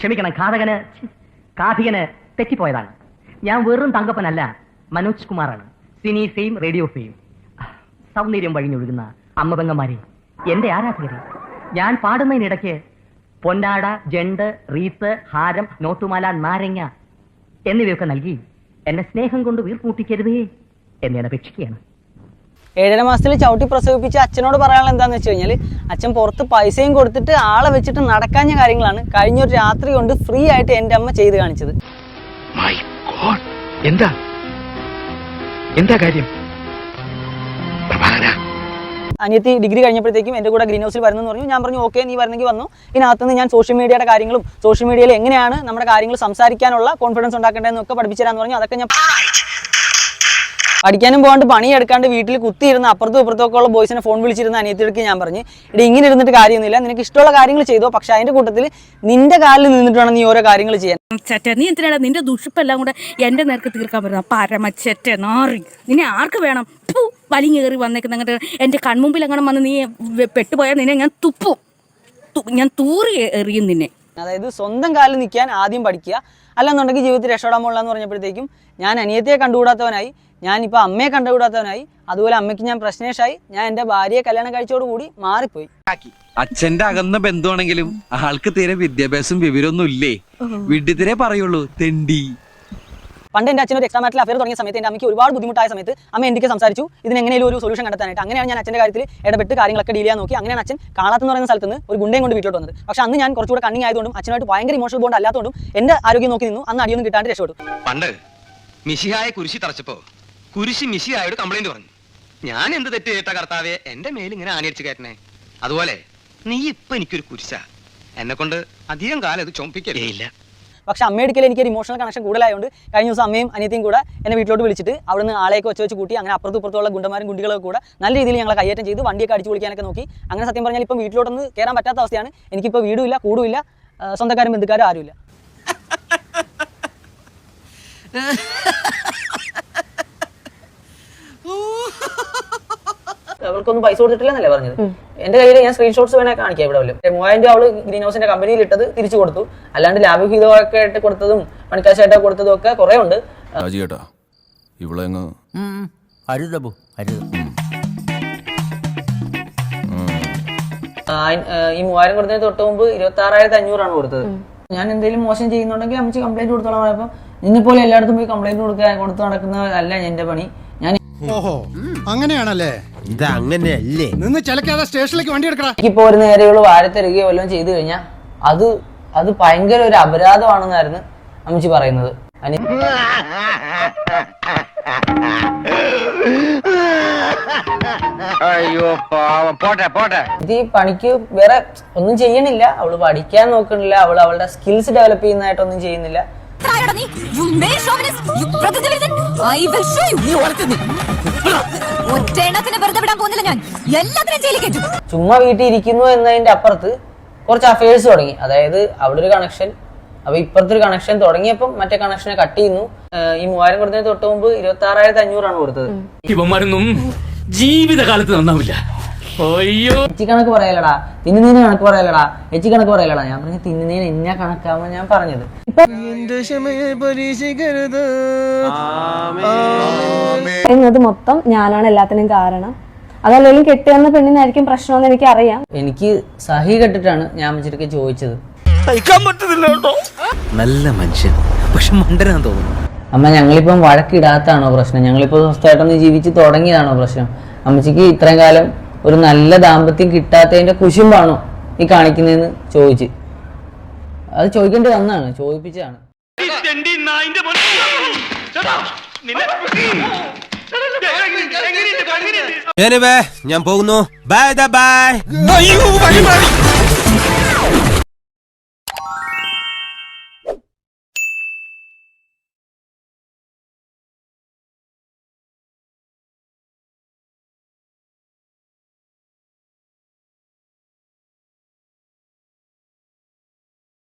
ക്ഷമിക്കണം ഘാതകന് ഛി, കാഥികന് തെറ്റിപ്പോയതാണ്. ഞാൻ വെറും തങ്കപ്പനല്ല മനോജ് കുമാറാണ് സിനി ഫെയിം റേഡിയോ ഫെയിം. സൗന്ദര്യം വഴിഞ്ഞൊഴുകുന്ന അമ്മപെങ്ങന്മാരെ എന്റെ ആരാധകരെ. ഞാൻ പാടുന്നതിനിടയ്ക്ക് പൊന്നാട ജണ്ട് റീത്ത് ഹാരം നോട്ടുമാല നാരങ്ങ എന്നിവയൊക്കെ നൽകി എന്നെ സ്നേഹം കൊണ്ട് വീർപ്പൂട്ടിക്കരുതേ എന്നെ അപേക്ഷിക്കുകയാണ്. ഏഴര മാസത്തിൽ ചവിട്ടി പ്രസവിപ്പിച്ച് അച്ഛനോട് പറയാനുള്ള എന്താന്ന് വെച്ച് കഴിഞ്ഞാൽ അച്ഛൻ പുറത്ത് പൈസയും കൊടുത്തിട്ട് ആളെ വെച്ചിട്ട് നടക്കാഞ്ഞ കാര്യങ്ങളാണ് കഴിഞ്ഞൊരു രാത്രി കൊണ്ട് ഫ്രീ ആയിട്ട് എന്റെ അമ്മ ചെയ്ത് കാണിച്ചത്. മൈ ഗോഡ് എന്താ? എന്താ കാര്യം? അനിയത്തി ഡിഗ്രി കഴിഞ്ഞപ്പോഴത്തേക്കും എന്റെ കൂടെ ഗ്രീൻ ഹൗസിൽ വരുന്നെന്ന് പറഞ്ഞു. ഞാൻ പറഞ്ഞു ഓക്കെ നീ വരുന്നെങ്കിൽ വന്നു. ഇതിനകത്തുനിന്ന് ഞാൻ സോഷ്യൽ മീഡിയയുടെ കാര്യങ്ങളും സോഷ്യൽ മീഡിയയിൽ എങ്ങനെയാണ് നമ്മുടെ കാര്യങ്ങൾ സംസാരിക്കാനുള്ള കോൺഫിഡൻസ് ഉണ്ടാക്കേണ്ടതെന്നൊക്കെ പഠിപ്പിച്ചു തരാമെന്ന് പറഞ്ഞു. അതൊക്കെ ഞാൻ പഠിക്കാനും പോകാണ്ട് പണിയെടുക്കാണ്ട് വീട്ടിൽ കുത്തിയിരുന്ന അപ്പുറത്തും ഇപ്പുറത്തൊക്കെ ഉള്ള ബോയ്സിനെ ഫോൺ വിളിച്ചിരുന്ന അനിയത്തിയെടുക്ക് ഞാൻ പറഞ്ഞു ഇവിടെ ഇങ്ങനെ ഇരുന്നിട്ട് കാര്യമൊന്നുമില്ല. നിനക്ക് ഇഷ്ടമുള്ള കാര്യങ്ങൾ ചെയ്തോ. പക്ഷെ അതിന്റെ കൂട്ടത്തിൽ നിന്റെ കാലിൽ നിന്നിട്ട് വേണം നീ ഓരോ കാര്യങ്ങൾ ചെയ്യാൻ. ചെറ്റ നീ എന്തിനാണ് നിന്റെ ദുഷിപ്പെല്ലാം കൂടെ എന്റെ നേർക്ക് തീർക്കാൻ പറ്റുന്ന പരമച്ചെറ്റ നാറി. നിന്നെ ആർക്ക് വേണം? ഫു, വലിഞ്ഞേറി വന്നേക്കുന്ന അങ്ങോട്ട് എന്റെ കൺമുമ്പിൽ അങ്ങനെ വന്ന് നീ പെട്ടുപോയാൽ നിന്നെ ഞാൻ തുപ്പും. ഞാൻ തൂറി എറിയും നിന്നെ. അതായത് സ്വന്തം കാലിൽ നിൽക്കാൻ ആദ്യം പഠിക്കുക. അല്ലെന്നുണ്ടെങ്കിൽ ജീവിതത്തിൽ രക്ഷപ്പെടാൻ പോകില്ല എന്ന് പറഞ്ഞപ്പോഴത്തേക്കും ഞാൻ അനിയത്തെ കണ്ടുകൂടാത്തവനായി ഞാനിപ്പോൾ അമ്മയെ കണ്ടുകൂടാത്തവനായി അതുപോലെ അമ്മയ്ക്ക് ഞാൻ പ്രശ്നേഷായി ഞാൻ എന്റെ ഭാര്യയെ കല്യാണം കഴിച്ചോടുകൂടി മാറിപ്പോയി. അച്ഛന്റെ അകന്ന ബന്ധുവാണെങ്കിലും ആൾക്ക് തീരെ വിദ്യാഭ്യാസം വിവരമൊന്നും ഇല്ലേ? വിഡ്ഢിത്തിരെ പറയുള്ളൂ തെണ്ടി. പണ്ട് എന്റെ ഒരു എക്സ്ട്രാ മാറ്റിൽ അഫയർ തുടങ്ങിയ സമയത്ത് എന്റെ അമ്മയ്ക്ക് ഒരുപാട് ബുദ്ധിമുട്ടായ സമയത്ത് അമ്മ എനിക്ക് സംസാരിച്ചു. ഇതിന് എങ്ങനെയും ഒരു സൊല്യൂഷൻ കണ്ടെത്താനായിട്ട്. അങ്ങനെയാണ് ഞാൻ അച്ഛന്റെ കാര്യത്തിൽ ഇടപെട്ട് കാര്യങ്ങളൊക്കെ ഡീൽ ചെയ്യാൻ നോക്കി. അങ്ങനെയാണ് അച്ഛൻ കാളാത്ത് എന്ന് പറയുന്ന സ്ഥലത്ത് നിന്ന് ഒരു ഗുണ്ടയും കൊണ്ട് വീട്ടിലോട്ട് വന്നത്. പക്ഷേ അന്ന് ഞാൻ കുറച്ചുകൂടെ കണ്ണിങ് ആയതുകൊണ്ടും അച്ഛനായിട്ട് ഭയങ്കര ഇമോഷണൽ ബോണ്ട് അല്ലാത്തതുകൊണ്ടും എന്റെ ആരോഗ്യം നോക്കി നിന്നു. അന്ന് അടിയൊന്നും കിട്ടാണ്ട് രക്ഷപ്പെട്ടു. പണ്ട് മിശിഹായ കുരിശി തറച്ചപ്പോ കുരിശി മിശിഹായോട് കംപ്ലൈന്റ് പറഞ്ഞു. ഞാൻ എന്ത് തെറ്റ് കേട്ട കർത്താവെ? എന്റെ മേൽ ഇങ്ങനെ ആനയിച്ചു കയറ്റണേ. അതുപോലെ നീ ഇപ്പൊ എനിക്കൊരു കുരിശ. എന്നെ കൊണ്ട് അധികം കാലം ഇത് ചൊമ്പിക്കലേ ഇല്ല. പക്ഷേ അമ്മയെടുക്കൽ എനിക്ക് ഒരു ഇമോഷണൽ കണക്ഷൻ കൂടുതലായതുകൊണ്ട് കഴിഞ്ഞ ദിവസം അമ്മയും അനിയത്തിയും കൂടെ എന്നെ വീട്ടിലോട്ട് വിളിച്ചിട്ട് അവിടുന്ന് ആളെയൊക്കെ വെച്ച് വെച്ച് കൂട്ടി അങ്ങനെ അപ്പുറത്തും ഇപ്പുറത്തുള്ള ഗുണ്ടമാരും ഗുണ്ടികളൊക്കെ കൂടെ നല്ല രീതിയിൽ ഞങ്ങളെ കയ്യേറ്റം ചെയ്ത്. വണ്ടിയൊക്കെ അടിച്ചു പൊളിക്കാനൊക്കെ നോക്കി. അങ്ങനെ സത്യം പറഞ്ഞാൽ ഇപ്പം വീട്ടിലോട്ടൊന്ന് കയറാൻ പറ്റാത്ത അവസ്ഥയാണ്. എനിക്കിപ്പോൾ വീടുമില്ല കൂടുമില്ല. ഇല്ല സ്വന്തക്കാരും ബന്ധുക്കാരും ആരുമില്ല. അവൾക്കൊന്നും പൈസ കൊടുത്തിട്ടില്ലെന്നല്ലേ പറഞ്ഞത്? എന്റെ കയ്യിൽ ഞാൻ സ്ക്രീൻഷോട്ട്സ് വേണേ കാണിക്കാം ഇവിടെ വല്ലതും മൂവായിരം രൂപ അവൾ ഗ്രീൻ ഹൗസിന്റെ കമ്പനിയിൽ ഇട്ടത് തിരിച്ചു കൊടുത്തു. അല്ലാണ്ട് ലാഭവിഹിതമൊക്കെ ആയിട്ട് കൊടുത്തതും പണിക്കാശായിട്ട് കൊടുത്തതും ഒക്കെ കുറെ ഉണ്ട്. ഇവിടെ അരുതബു ഈ മൂവായിരം കൊടുത്തതിന് തൊട്ട് മുമ്പ് ഇരുപത്തി ആറായിരത്തി അഞ്ഞൂറാണ് കൊടുത്തത്. ഞാൻ എന്തെങ്കിലും മോശം ചെയ്യുന്നുണ്ടെങ്കിൽ അമ്മച്ചി കംപ്ലൈന്റ് കൊടുത്തോളാം. പറഞ്ഞപ്പോൾ നിന്നെ പോലെ എല്ലായിടത്തും പോയി കംപ്ലൈന്റ് കൊടുക്കാൻ കൊടുത്തു നടക്കുന്നതല്ല എന്റെ പണി. ഓഹോ. അങ്ങനെയാണല്ലേ? ഇത് അങ്ങനെയല്ലേ നിന്ന് ചിലക്കാതെ സ്റ്റേഷനിലേക്ക് വണ്ടി എടുക്കടാ. ഇപ്പൊ ഒരു നേരെയുള്ള വാരത്തിരികയോ വല്ലതും ചെയ്തു കഴിഞ്ഞാൽ അത് അത് ഭയങ്കര ഒരു അപരാധമാണെന്നായിരുന്നു അമ്മച്ചി പറയുന്നത്. അയ്യോ പാവം. പോട്ടെ പോട്ടെ. ഇത് ഈ പണിക്ക് വേറെ ഒന്നും ചെയ്യണില്ല. അവൾ പഠിക്കാൻ നോക്കണില്ല. അവൾ അവളുടെ സ്കിൽസ് ഡെവലപ്പ് ചെയ്യുന്നതായിട്ടൊന്നും ചെയ്യുന്നില്ല. ഒറ്റയെണ്ണത്തിന് വെറുതെ വിടാൻ പോകുന്നില്ല ഞാൻ. എല്ലാത്തിനും ജയിലിൽ കയറ്റും. ചുമ്മാ വീട്ടിൽ ഇരിക്കുന്നു എന്നതിന്റെ അപ്പുറത്ത് കുറച്ച് അഫയേഴ്സ് തുടങ്ങി. അതായത് അവിടെ ഒരു കണക്ഷൻ അപ്പൊ ഇപ്പുറത്തെ ഒരു കണക്ഷൻ തുടങ്ങിയപ്പം മറ്റേ കണക്ഷനെ കട്ട് ചെയ്യുന്നു. ഈ മൂവായിരം കൊടുത്തതിന് തൊട്ട് മുമ്പ് ഇരുപത്തി ആറായിരത്തി അഞ്ഞൂറാണ് കൊടുത്തത്. ഇവന്മാരൊന്നും ജീവിതകാലത്ത് നന്നാവില്ല. അയ്യോ. എച്ചി കണക്ക് പറയലടാ. തിന്നുന്നതിന് കണക്ക് പറയലടാ. എച്ചി കണക്ക് പറയലടാ. ഞാൻ പറഞ്ഞു തിന്നുന്നതിന് എന്നാ കണക്കാവുന്ന ഞാൻ പറഞ്ഞത്. എന്നത് മൊത്തം ഞാനാണ് എല്ലാത്തിനും കാരണം. അതല്ലെങ്കിലും കെട്ടിയെന്ന പെണ്ണിനായിരിക്കും പ്രശ്നമെന്ന് എനിക്ക് അറിയാം എനിക്ക് സഹി കെട്ടിട്ടാണ് ഞാൻ വെച്ചിട്ട് ചോദിച്ചത്. നല്ല മനുഷ്യൻ. പക്ഷെ മണ്ടനാന്ന് തോന്നുന്നു. അമ്മ ഞങ്ങളിപ്പം വഴക്കിടാത്താണോ പ്രശ്നം? ഞങ്ങളിപ്പോ സ്വസ്ഥമായിട്ടൊന്ന് ജീവിച്ച് തുടങ്ങിയതാണോ പ്രശ്നം? അമ്മച്ചിക്ക് ഇത്രയും കാലം ഒരു നല്ല ദാമ്പത്യം കിട്ടാത്തതിന്റെ കുശുമ്പാണോ നീ കാണിക്കുന്നതെന്ന് ചോദിച്ച്. അത് ചോദിക്കേണ്ടി അന്നാണ് ചോദിപ്പിച്ചതാണ്. ഞാൻ പോകുന്നു. Bye bye